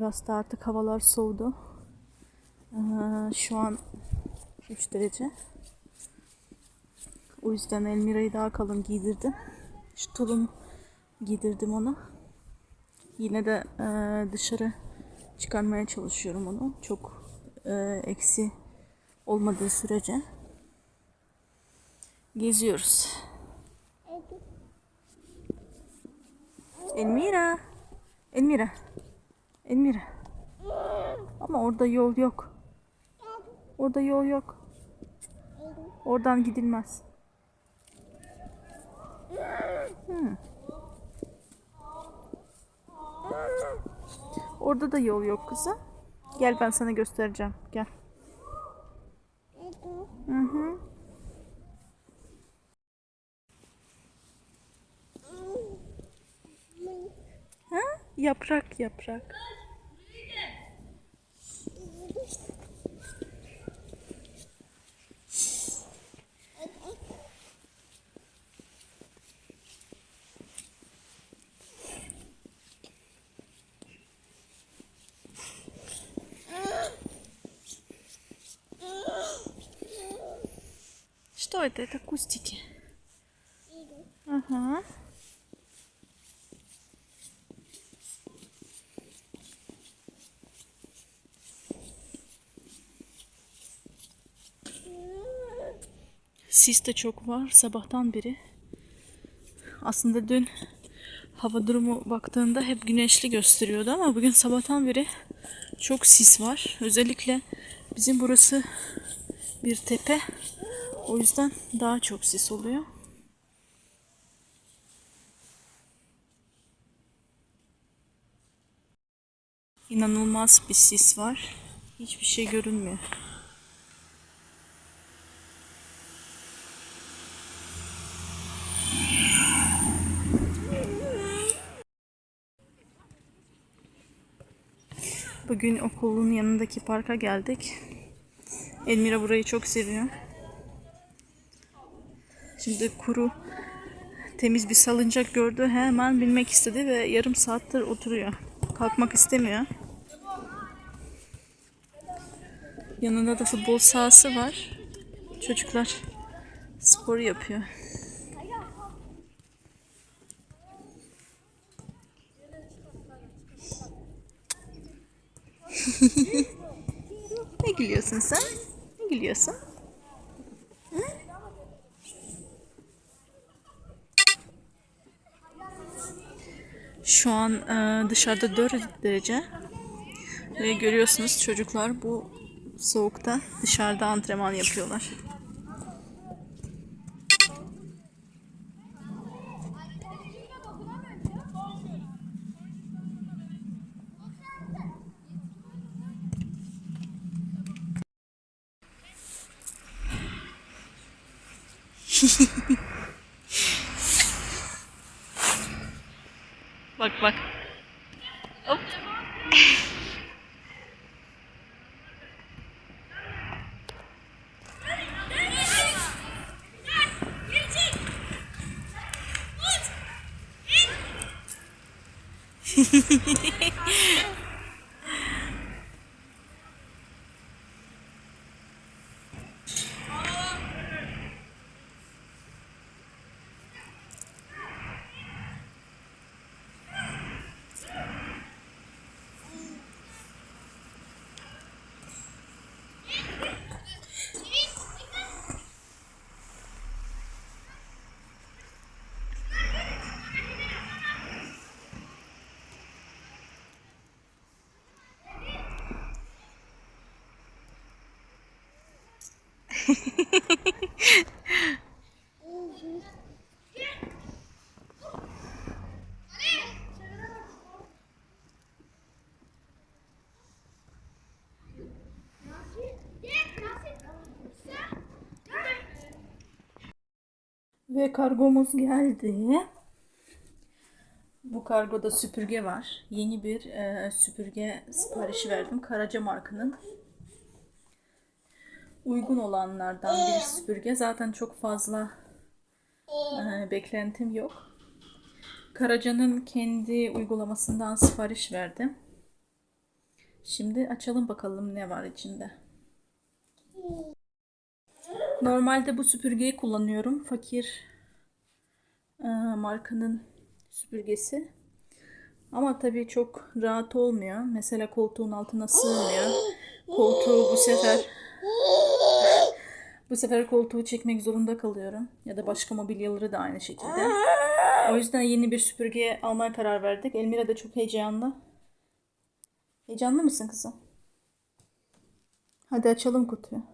Da artık havalar soğudu. Ee, şu an 3 derece. O yüzden Elmira'yı daha kalın giydirdim. Şu tulum giydirdim ona. Yine de e, dışarı çıkarmaya çalışıyorum onu. Çok e, eksi olmadığı sürece. Geziyoruz. Elmira. Elmira. Elmira. Ama orada yol yok. Orada yol yok. Oradan gidilmez. Hmm. Orada da yol yok kızım. Gel ben sana göstereceğim. Gel. Hı hı. Yaprak yaprak. Что это? Это кустики. Ага. Sis de çok var sabahtan beri. Aslında dün hava durumu baktığında hep güneşli gösteriyordu ama bugün sabahtan beri çok sis var. Özellikle bizim burası bir tepe. O yüzden daha çok sis oluyor. İnanılmaz bir sis var. Hiçbir şey görünmüyor. Bugün okulun yanındaki parka geldik. Elmira burayı çok seviyor. Şimdi kuru temiz bir salıncak gördü. Hemen binmek istedi ve yarım saattir oturuyor. Kalkmak istemiyor. Yanında da futbol sahası var. Çocuklar spor yapıyor. ne gülüyorsun sen? Ne gülüyorsun? Şu an e, dışarıda 4 derece ve görüyorsunuz çocuklar bu soğukta dışarıda antrenman yapıyorlar. Bak bak. Hop. Ve kargomuz geldi. Bu kargoda süpürge var. Yeni bir e, süpürge siparişi verdim. Karaca markanın. Uygun olanlardan bir süpürge. Zaten çok fazla e, beklentim yok. Karaca'nın kendi uygulamasından sipariş verdim. Şimdi açalım bakalım ne var içinde. Normalde bu süpürgeyi kullanıyorum. Fakir e, markanın süpürgesi. Ama tabii çok rahat olmuyor. Mesela koltuğun altına sığmıyor. Koltuğu bu sefer bu sefer koltuğu çekmek zorunda kalıyorum. Ya da başka mobilyaları da aynı şekilde. O yüzden yeni bir süpürge almaya karar verdik. Elmira da çok heyecanlı. Heyecanlı mısın kızım? Hadi açalım kutuyu.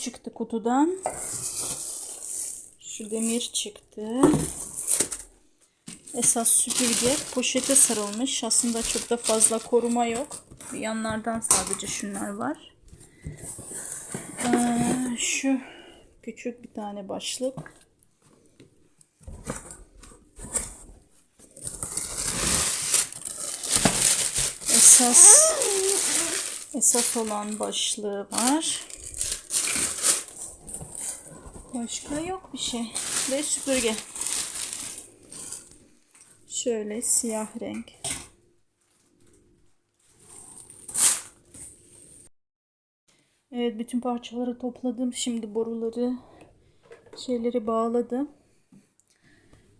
çıktı kutudan. Şu demir çıktı. Esas süpürge poşete sarılmış. Aslında çok da fazla koruma yok. Yanlardan sadece şunlar var. Ee, şu küçük bir tane başlık. Esas esas olan başlığı var. Başka yok bir şey. Ve süpürge. Şöyle siyah renk. Evet bütün parçaları topladım. Şimdi boruları şeyleri bağladım.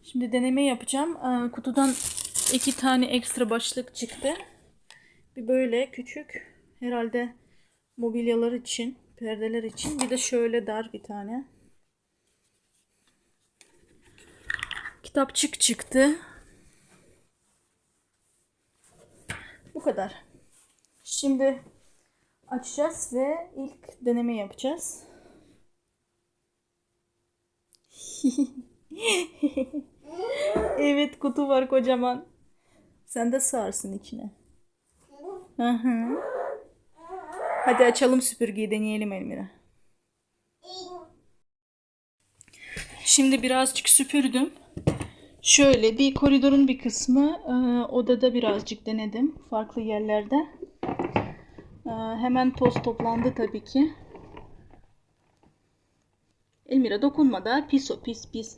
Şimdi deneme yapacağım. Ee, Kutudan iki tane ekstra başlık çıktı. Bir böyle küçük. Herhalde mobilyalar için, perdeler için. Bir de şöyle dar bir tane. Kitapçık çıktı. Bu kadar. Şimdi açacağız ve ilk deneme yapacağız. evet kutu var kocaman. Sen de sığarsın içine. Hı. Hadi açalım süpürgeyi deneyelim Elmira. Şimdi birazcık süpürdüm. Şöyle bir koridorun bir kısmı e, odada birazcık denedim farklı yerlerde. E, hemen toz toplandı tabii ki. Elmira dokunma da pis o pis pis.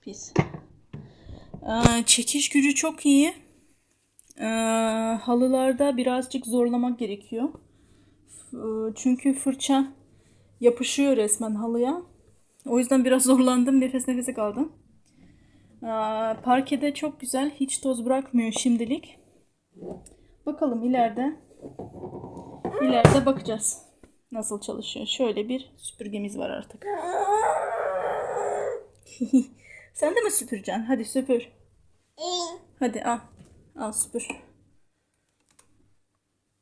Pis. E, çekiş gücü çok iyi. E, halılarda birazcık zorlamak gerekiyor. E, çünkü fırça yapışıyor resmen halıya. O yüzden biraz zorlandım. Nefes nefese kaldım. Parkede çok güzel. Hiç toz bırakmıyor şimdilik. Bakalım ileride ileride bakacağız. Nasıl çalışıyor. Şöyle bir süpürgemiz var artık. Sen de mi süpüreceksin? Hadi süpür. Hadi al. Al süpür.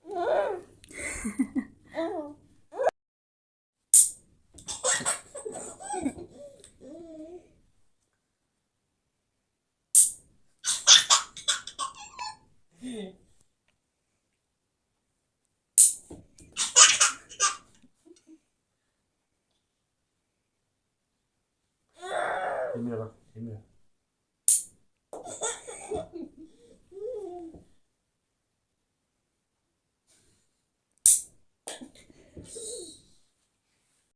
Emre bak. Emre.